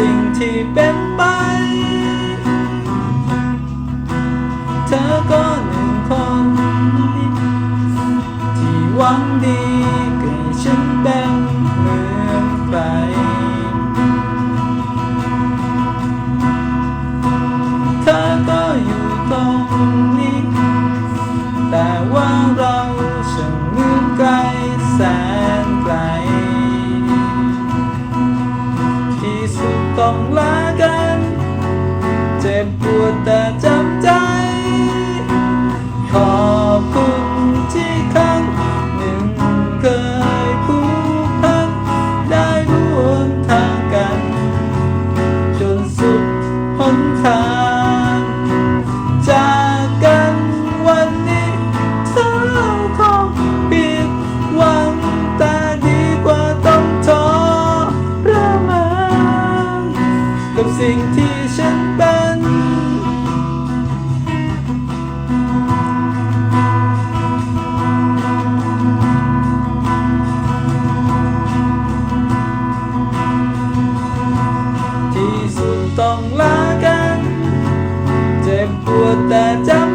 สิ่งที่เป็นไป เธอก็หนึ่งคนที่หวังดีกับฉันแบ่งเหมือนไปเธอก็อยู่ตรงนี้ สิ่งที่ฉันเป็น ที่สุดต้องลากัน เจ็บปวดแต่จำ